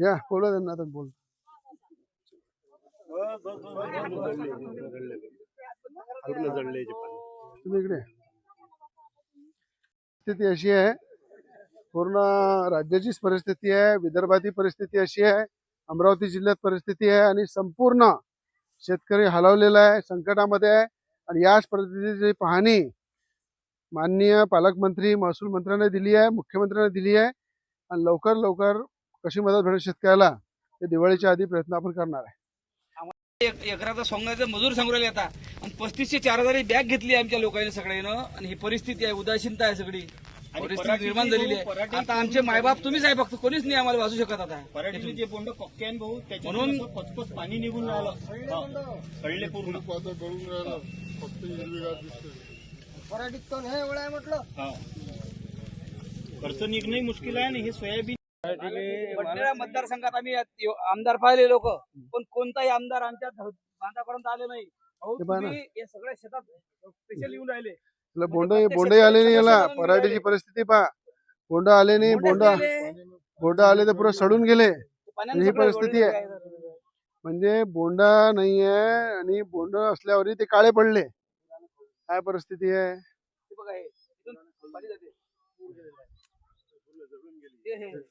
या बोला त्यांना आता बोल. तुम्ही इकडे स्थिती अशी आहे पूर्ण राज्याचीच परिस्थिती आहे विदर्भाची परिस्थिती अशी आहे अमरावती जिल्ह्यात परिस्थिती आहे आणि संपूर्ण शेतकरी हलवलेला आहे संकटामध्ये आहे. आणि याच परिस्थितीची पाहणी माननीय पालकमंत्री महसूल मंत्र्याने दिली आहे मुख्यमंत्र्यांनी दिली आहे. आणि लवकर लवकर कशी मदत भेटेल शेतकऱ्याला ते दिवाळीच्या आधी प्रयत्न आपण करणार आहे. एक एकराचा सोंगाचा मजूर सांगू राहिले आता. आणि पस्तीसशे चार हजारी बॅग घेतली आमच्या लोकांनी सगळ्यांना. आणि ही परिस्थिती आहे उदासीनता आहे सगळी. परिस्थिती निर्माण झालेली आहे. आता आमचे मायबाप तुम्हीच आहे फक्त. कोणीच नाही आम्हाला वाचू शकत आता. जे बोंड आहे भाऊ म्हणून- पचपच पाणी निघून राहिलं. हा. कळले पूर्ण. हा. खर्च निघणंही मुश्किल आहे आणि हे सोयाबीन बडनेरा मतदारसंघात आम्ही आमदार पाहिले लोक. पण कोणताही आमदार आमच्या बांधापर्यंत आले नाही. हे सगळ्या शेतात स्पेशल येऊन राहिले. तुला बोंड आले नाही याला. पराठीची. परिस्थिती पहा. बोंड आले नाही बोंड बोंड आले. तर पुरं सडून गेले. ही परिस्थिती आहे. आहे. म्हणजे बोंडा नाहीये आणि बोंड असल्यावरही ते काळे पडले. काय परिस्थिती आहे? हे बघा